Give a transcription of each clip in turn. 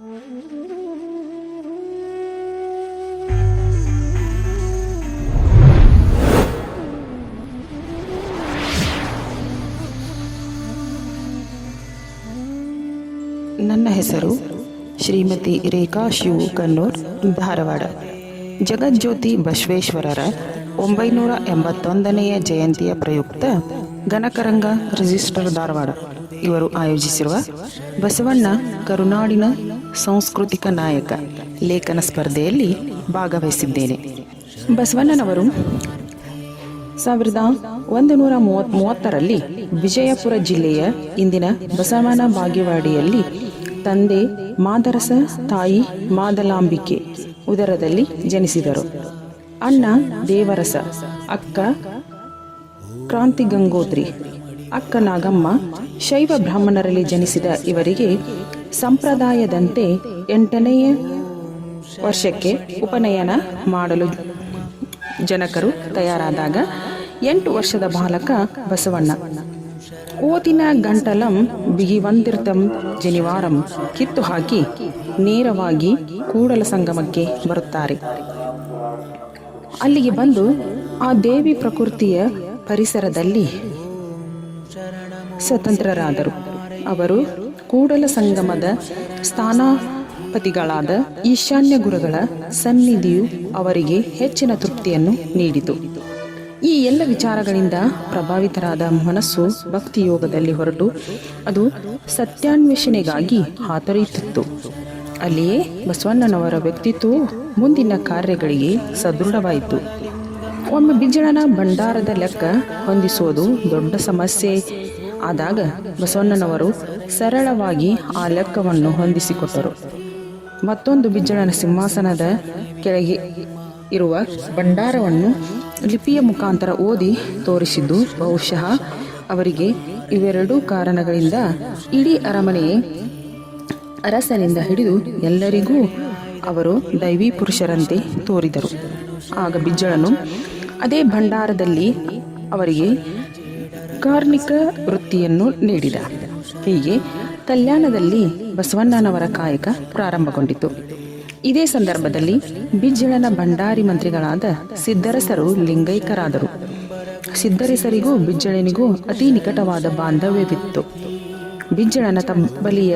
ನನ್ನ ಹೆಸರು ಶ್ರೀಮತಿ ರೇಖಾ ಶಿವು ಕನ್ನೂರ್, ಧಾರವಾಡ. ಜಗಜ್ಯೋತಿ ಬಸವೇಶ್ವರರ ಒಂಬೈನೂರ ಎಂಬತ್ತೊಂದನೆಯ ಜಯಂತಿಯ ಪ್ರಯುಕ್ತ ಗಣಕರಂಗ ರಿಜಿಸ್ಟರ್ ಧಾರವಾಡ. ಇವರು ಆಯೋಜಿಸಿರುವ ಬಸವಣ್ಣ ಕರುನಾಡಿನ ಸಾಂಸ್ಕೃತಿಕ ನಾಯಕ, ಲೇಖನ ಸ್ಪರ್ಧೆಯಲ್ಲಿ ಭಾಗವಹಿಸಿದ್ದೇನೆ. ಬಸವಣ್ಣನವರು ಸಾವಿರದ ಒಂದು ನೂರ ಮೂವತ್ ಮೂವತ್ತರಲ್ಲಿ ವಿಜಯಪುರ ಜಿಲ್ಲೆಯ ಇಂದಿನ ಬಸವನ ಬಾಗೇವಾಡಿಯಲ್ಲಿ ತಂದೆ ಮಾದರಸ ತಾಯಿ ಮಾದಲಾಂಬಿಕೆ ಉದರದಲ್ಲಿ ಜನಿಸಿದರು. ಅಣ್ಣ ದೇವರಸ, ಅಕ್ಕ ಕ್ರಾಂತಿ ಗಂಗೋತ್ರಿ ಅಕ್ಕ ನಾಗಮ್ಮ ಶೈವ ಬ್ರಾಹ್ಮಣರಲ್ಲಿ ಜನಿಸಿದ ಇವರಿಗೆ ಸಂಪ್ರದಾಯದಂತೆ ಎಂಟನೆಯ ವರ್ಷಕ್ಕೆ ಉಪನಯನ ಮಾಡಲು ಜನಕರು ತಯಾರಾದಾಗ ಎಂಟು ವರ್ಷದ ಬಾಲಕ ಬಸವಣ್ಣ. ಕೋತಿನ ಗಂಟಲಂ ಬಿಗಿವಂತಿರ್ತಂ ಜನಿವಾರಂ ಕಿತ್ತು ಹಾಕಿ ನೇರವಾಗಿ ಕೂಡಲ ಸಂಗಮಕ್ಕೆ ಬರುತ್ತಾರೆ. ಅಲ್ಲಿಗೆ ಬಂದು ಆ ದೇವಿ ಪ್ರಕೃತಿಯ ಪರಿಸರದಲ್ಲಿ ಸ್ವತಂತ್ರರಾದರು. ಅವರು ಕೂಡಲ ಸಂಗಮದ ಸ್ಥಾನಪತಿಗಳಾದ ಈಶಾನ್ಯ ಗುರುಗಳ ಸನ್ನಿಧಿಯು ಅವರಿಗೆ ಹೆಚ್ಚಿನ ತೃಪ್ತಿಯನ್ನು ನೀಡಿತು. ಈ ಎಲ್ಲ ವಿಚಾರಗಳಿಂದ ಪ್ರಭಾವಿತರಾದ ಮನಸ್ಸು ಭಕ್ತಿ ಯೋಗದಲ್ಲಿ ಹೊರಟು, ಅದು ಸತ್ಯಾನ್ವೇಷಣೆಗಾಗಿ ಹಾತೊರೆಯುತ್ತಿತ್ತು. ಅಲ್ಲಿಯೇ ಬಸವಣ್ಣನವರ ವ್ಯಕ್ತಿತ್ವವು ಮುಂದಿನ ಕಾರ್ಯಗಳಿಗೆ ಸದೃಢವಾಯಿತು. ಒಮ್ಮೆ ಬಿಜ್ಜಳನ ಭಂಡಾರದ ಲೆಕ್ಕ ಹೊಂದಿಸುವುದು ದೊಡ್ಡ ಸಮಸ್ಯೆ. ಆದಾಗ ಬಸವಣ್ಣನವರು ಸರಳವಾಗಿ ಆ ಲೆಕ್ಕವನ್ನು ಹೊಂದಿಸಿಕೊಟ್ಟರು. ಮತ್ತೊಂದು ಬಿಜ್ಜಳನ ಸಿಂಹಾಸನದ ಕೆಳಗೆ ಇರುವ ಭಂಡಾರವನ್ನು ಲಿಪಿಯ ಮುಖಾಂತರ ಓದಿ ತೋರಿಸಿದ್ದು, ಬಹುಶಃ ಅವರಿಗೆ ಇವೆರಡೂ ಕಾರಣಗಳಿಂದ ಇಡೀ ಅರಮನೆಯೇ ಅರಸನಿಂದ ಹಿಡಿದು ಎಲ್ಲರಿಗೂ ಅವರು ದೈವಿ ಪುರುಷರಂತೆ ತೋರಿದರು. ಆಗ ಬಿಜ್ಜಳನು ಅದೇ ಭಂಡಾರದಲ್ಲಿ ಅವರಿಗೆ ಕಾರ್ಮಿಕ ವೃತ್ತಿಯನ್ನು ನೀಡಿದ. ಹೀಗೆ ಕಲ್ಯಾಣದಲ್ಲಿ ಬಸವಣ್ಣನವರ ಕಾಯಕ ಪ್ರಾರಂಭಗೊಂಡಿತು. ಇದೇ ಸಂದರ್ಭದಲ್ಲಿ ಬಿಜ್ಜಳನ ಭಂಡಾರಿ ಮಂತ್ರಿಗಳಾದ ಸಿದ್ದರಸರು ಲಿಂಗೈಕರಾದರು. ಸಿದ್ದರಸರಿಗೂ ಬಿಜ್ಜಳನಿಗೂ ಅತಿ ನಿಕಟವಾದ ಬಾಂಧವ್ಯವಿತ್ತು. ಬಿಜ್ಜಳನ ಬಲಿಯ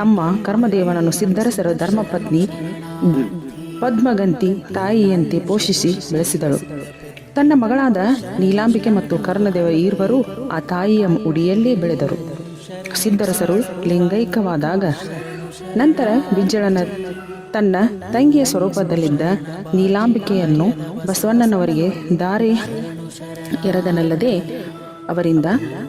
ತಮ್ಮ ಕರ್ಮದೇವನನ್ನು ಸಿದ್ದರಸರ ಧರ್ಮಪತ್ನಿ ಪದ್ಮಗಂತಿ ತಾಯಿಯಂತೆ ಪೋಷಿಸಿ ಬೆಳೆಸಿದಳು. ತನ್ನ ಮಗಳಾದ ನೀಲಾಂಬಿಕೆ ಮತ್ತು ಕರ್ಣದೇವ ಈರ್ವರು ಆ ತಾಯಿಯ ಉಡಿಯಲ್ಲೇ ಬೆಳೆದರು. ಸಿದ್ಧರಸರು ಲಿಂಗೈಕವಾದಾಗ ನಂತರ ಬಿಜ್ಜಳನ ತನ್ನ ತಂಗಿಯ ಸ್ವರೂಪದಲ್ಲಿದ್ದ ನೀಲಾಂಬಿಕೆಯನ್ನು ಬಸವಣ್ಣನವರಿಗೆ ದಾರಿ ಎರದನಲ್ಲದೆ ಅವರಿಂದ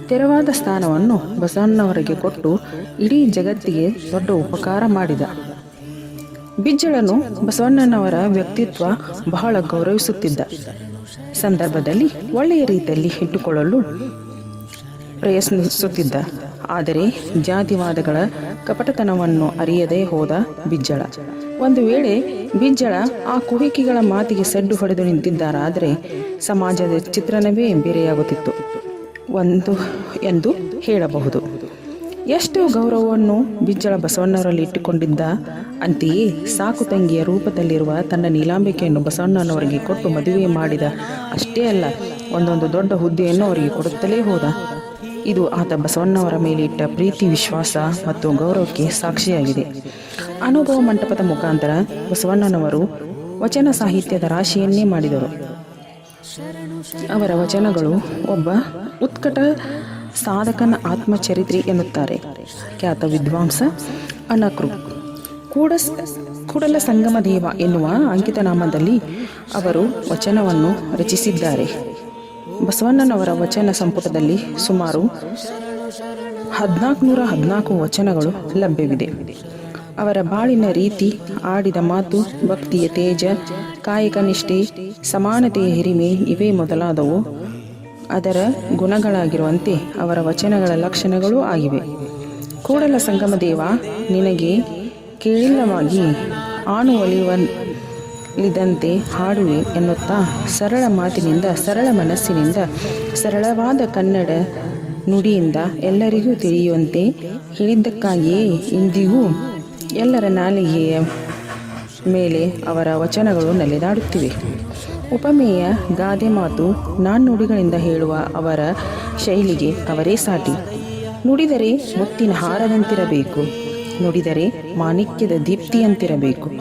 ತೆರವಾದ ಸ್ಥಾನವನ್ನು ಬಸವಣ್ಣವರಿಗೆ ಕೊಟ್ಟು ಇಡೀ ಜಗತ್ತಿಗೆ ದೊಡ್ಡ ಉಪಕಾರ ಮಾಡಿದ. ಬಿಜ್ಜಳನು ಬಸವಣ್ಣನವರ ವ್ಯಕ್ತಿತ್ವ ಬಹಳ ಗೌರವಿಸುತ್ತಿದ್ದ. ಸಂದರ್ಭದಲ್ಲಿ ಒಳ್ಳೆಯ ರೀತಿಯಲ್ಲಿ ಇಟ್ಟುಕೊಳ್ಳಲು ಪ್ರಯತ್ನಿಸುತ್ತಿದ್ದ. ಆದರೆ ಜಾತಿವಾದಗಳ ಕಪಟತನವನ್ನು ಅರಿಯದೇ ಹೋದ ಬಿಜ್ಜಳ. ಒಂದು ವೇಳೆ ಬಿಜ್ಜಳ ಆ ಕುಹಿಕಿಗಳ ಮಾತಿಗೆ ಸಡ್ಡು ಹೊಡೆದು ನಿಂತಿದ್ದಾರಾದರೆ ಸಮಾಜದ ಚಿತ್ರಣವೇ ಬೇರೆಯಾಗುತ್ತಿತ್ತು. ಒಂದು ಎಂದು ಹೇಳಬಹುದು. ಎಷ್ಟು ಗೌರವವನ್ನು ಬಿಜ್ಜಳ ಬಸವಣ್ಣವರಲ್ಲಿ ಇಟ್ಟುಕೊಂಡಿದ್ದ ಅಂತೆಯೇ ಸಾಕು ತಂಗಿಯ ರೂಪದಲ್ಲಿರುವ ತನ್ನ ನೀಲಾಂಬಿಕೆಯನ್ನು ಬಸವಣ್ಣನವರಿಗೆ ಕೊಟ್ಟು ಮದುವೆ ಮಾಡಿದ ಅಷ್ಟೇ ಅಲ್ಲ, ಒಂದೊಂದು ದೊಡ್ಡ ಹುದ್ದೆಯನ್ನು ಅವರಿಗೆ ಕೊಡುತ್ತಲೇ ಹೋದ. ಇದು ಆತ ಬಸವಣ್ಣವರ ಮೇಲೆ ಇಟ್ಟ ಪ್ರೀತಿ, ವಿಶ್ವಾಸ ಮತ್ತು ಗೌರವಕ್ಕೆ ಸಾಕ್ಷಿಯಾಗಿದೆ. ಅನುಭವ ಮಂಟಪದ ಮುಖಾಂತರ ಬಸವಣ್ಣನವರು ವಚನ ಸಾಹಿತ್ಯದ ರಾಶಿಯನ್ನೇ ಮಾಡಿದರು. ಅವರ ವಚನಗಳು ಒಬ್ಬ ಉತ್ಕಟ ಸಾಧಕನ ಆತ್ಮಚರಿತ್ರೆ ಎನ್ನುತ್ತಾರೆ. ಖ್ಯಾತ ವಿದ್ವಾಂಸ ಅನಕೃ. ಕೂಡ ಕೂಡಲ ಸಂಗಮ ದೇವ ಎನ್ನುವ ಅಂಕಿತನಾಮದಲ್ಲಿ ಅವರು ವಚನವನ್ನು ರಚಿಸಿದ್ದಾರೆ. ಬಸವಣ್ಣನವರ ವಚನ ಸಂಪುಟದಲ್ಲಿ ಸುಮಾರು ಹದಿನಾಲ್ಕುನೂರ ಹದಿನಾಲ್ಕು ವಚನಗಳು ಲಭ್ಯವಿದೆ. ಅವರ ಬಾಳಿನ ರೀತಿ, ಆಡಿದ ಮಾತು, ಭಕ್ತಿಯ ತೇಜ, ಕಾಯಕ ನಿಷ್ಠೆ, ಸಮಾನತೆಯ ಹಿರಿಮೆ, ಇವೇ ಮೊದಲಾದವು. ಅದರ ಗುಣಗಳಾಗಿರುವಂತೆ ಅವರ ವಚನಗಳ ಲಕ್ಷಣಗಳೂ ಆಗಿವೆ. ಕೂಡಲ ಸಂಗಮ ದೇವ, ನಿನಗೆ ಕೇಳಿಲ್ಲವಾಗಿ ಆಣು ಒಲಿಯುವಲಿದಂತೆ ಹಾಡುವೆ ಎನ್ನುತ್ತಾ ಸರಳ ಮಾತಿನಿಂದ, ಸರಳ ಮನಸ್ಸಿನಿಂದ, ಸರಳವಾದ ಕನ್ನಡ ನುಡಿಯಿಂದ ಎಲ್ಲರಿಗೂ ತಿಳಿಯುವಂತೆ ಹೇಳಿದ್ದಕ್ಕಾಗಿಯೇ ಇಂದಿಗೂ ಎಲ್ಲರ ನಾಲಿಗೆಯ ಮೇಲೆ ಅವರ ವಚನಗಳು ನೆಲೆದಾಡುತ್ತಿವೆ. ಉಪಮೇಯ ಗಾದೆ ಮಾತು ನಾಣ್ಣುಡಿಗಳಿಂದ ಹೇಳುವ ಅವರ ಶೈಲಿಗೆ ಅವರೇ ಸಾಟಿ. ನುಡಿದರೆ ಮುತ್ತಿನ ಹಾರದಂತಿರಬೇಕು. ನುಡಿದರೆ ಮಾಣಿಕ್ಯದ ದೀಪ್ತಿಯಂತಿರಬೇಕು.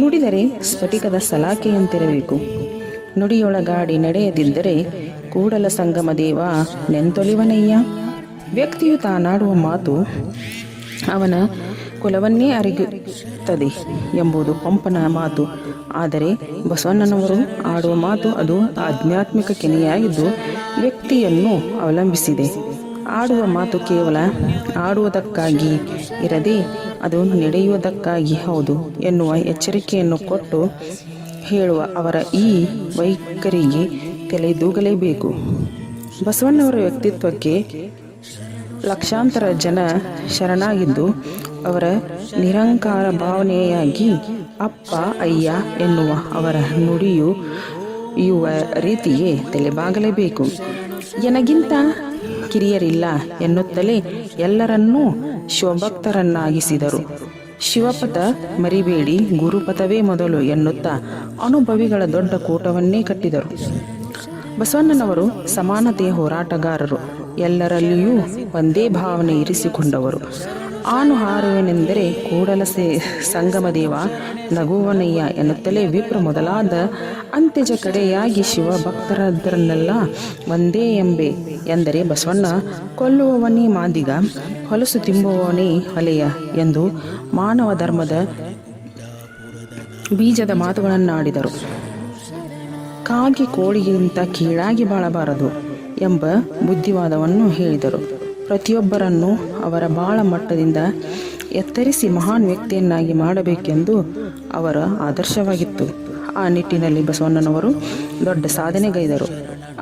ನುಡಿದರೆ ಸ್ಫಟಿಕದ ಸಲಾಕೆಯಂತಿರಬೇಕು. ನುಡಿಯೊಳಗಾಡಿ ನಡೆಯದಿದ್ದರೆ ಕೂಡಲ ಸಂಗಮ ದೇವ ನೆಂತೊಲಿವನಯ್ಯ. ವ್ಯಕ್ತಿಯು ತಾನಾಡುವ ಮಾತು ಅವನ ಕುಲವನ್ನೇ ಅರಿಗುತ್ತದೆ ಎಂಬುದು ಪಂಪನ ಮಾತು. ಆದರೆ ಬಸವಣ್ಣನವರು ಆಡುವ ಮಾತು ಅದು ಆಧ್ಯಾತ್ಮಿಕ ಕೆನೆಯಾಗಿದ್ದು ವ್ಯಕ್ತಿಯನ್ನು ಅವಲಂಬಿಸಿದೆ. ಆಡುವ ಮಾತು ಕೇವಲ ಆಡುವುದಕ್ಕಾಗಿ ಇರದೆ ಅದು ನಡೆಯುವುದಕ್ಕಾಗಿ ಹೌದು ಎನ್ನುವ ಎಚ್ಚರಿಕೆಯನ್ನು ಕೊಟ್ಟು ಹೇಳುವ ಅವರ ಈ ವೈಖರಿಗೆ ತಲೆದೂಗಲೇಬೇಕು. ಬಸವಣ್ಣವರ ವ್ಯಕ್ತಿತ್ವಕ್ಕೆ ಲಕ್ಷಾಂತರ ಜನ ಶರಣಾಗಿದ್ದು ಅವರ ನಿರಂಕಾರ ಭಾವನೆಯಾಗಿ ಅಪ್ಪ, ಅಯ್ಯ ಎನ್ನುವ ಅವರ ನುಡಿಯು ಇವ ರೀತಿಯೇ ತಲೆಬಾಗಲೇಬೇಕು. ಎನಗಿಂತ ಕಿರಿಯರಿಲ್ಲ ಎನ್ನುತ್ತಲೇ ಎಲ್ಲರನ್ನೂ ಶಿವಭಕ್ತರನ್ನಾಗಿಸಿದರು. ಶಿವಪಥ ಮರಿಬೇಡಿ, ಗುರುಪಥವೇ ಮೊದಲು ಎನ್ನುತ್ತಾ ಅನುಭವಿಗಳ ದೊಡ್ಡ ಕೂಟವನ್ನೇ ಕಟ್ಟಿದರು. ಬಸವಣ್ಣನವರು ಸಮಾನತೆಯ ಹೋರಾಟಗಾರರು. ಎಲ್ಲರಲ್ಲಿಯೂ ಒಂದೇ ಭಾವನೆ ಇರಿಸಿಕೊಂಡವರು. ಆನು ಹಾರುವೆನೆಂದರೆ ಕೂಡಲ ಸೇ ಸಂಗಮದೇವ ನಗುವನಯ್ಯ ಎನ್ನುತ್ತಲೇ ವಿಪ್ರ ಮೊದಲಾದ ಅಂತ್ಯಜ ಕಡೆಯಾಗಿ ಶಿವ ಭಕ್ತರದ್ದರನ್ನೆಲ್ಲ ಒಂದೇ ಎಂಬೆ ಎಂದರೆ ಬಸವಣ್ಣ, ಕೊಲ್ಲುವವನೇ ಮಾದಿಗ, ಹೊಲಸು ತಿಂಬುವವನೇ ಹೊಲೆಯ ಎಂದು ಮಾನವ ಧರ್ಮದ ಬೀಜದ ಮಾತುಗಳನ್ನಾಡಿದರು. ಕಾಗಿ ಕೋಳಿಗಿಂತ ಕೀಳಾಗಿ ಬಾಳಬಾರದು ಎಂಬ ಬುದ್ಧಿವಾದವನ್ನು ಹೇಳಿದರು. ಪ್ರತಿಯೊಬ್ಬರನ್ನು ಅವರ ಬಾಳ ಮಟ್ಟದಿಂದ ಎತ್ತರಿಸಿ ಮಹಾನ್ ವ್ಯಕ್ತಿಯನ್ನಾಗಿ ಮಾಡಬೇಕೆಂದು ಅವರ ಆದರ್ಶವಾಗಿತ್ತು. ಆ ನಿಟ್ಟಿನಲ್ಲಿ ಬಸವಣ್ಣನವರು ದೊಡ್ಡ ಸಾಧನೆಗೈದರು.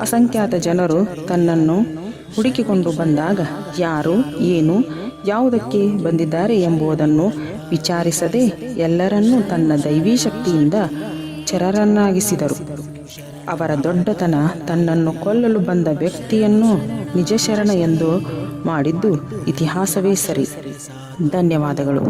ಅಸಂಖ್ಯಾತ ಜನರು ತನ್ನನ್ನು ಹುಡುಕಿಕೊಂಡು ಬಂದಾಗ ಯಾರು, ಏನು, ಯಾವುದಕ್ಕೆ ಬಂದಿದ್ದಾರೆ ಎಂಬುದನ್ನು ವಿಚಾರಿಸದೆ ಎಲ್ಲರನ್ನೂ ತನ್ನ ದೈವೀ ಶಕ್ತಿಯಿಂದ ಚರರನ್ನಾಗಿಸಿದರು. ಅವರ ದೊಡ್ಡತನ ತನ್ನನ್ನು ಕೊಲ್ಲಲು ಬಂದ ವ್ಯಕ್ತಿಯನ್ನು ನಿಜಶರಣ ಎಂದು ಮಾಡಿದ್ದು ಇತಿಹಾಸವೇ ಸರಿ. ಧನ್ಯವಾದಗಳು.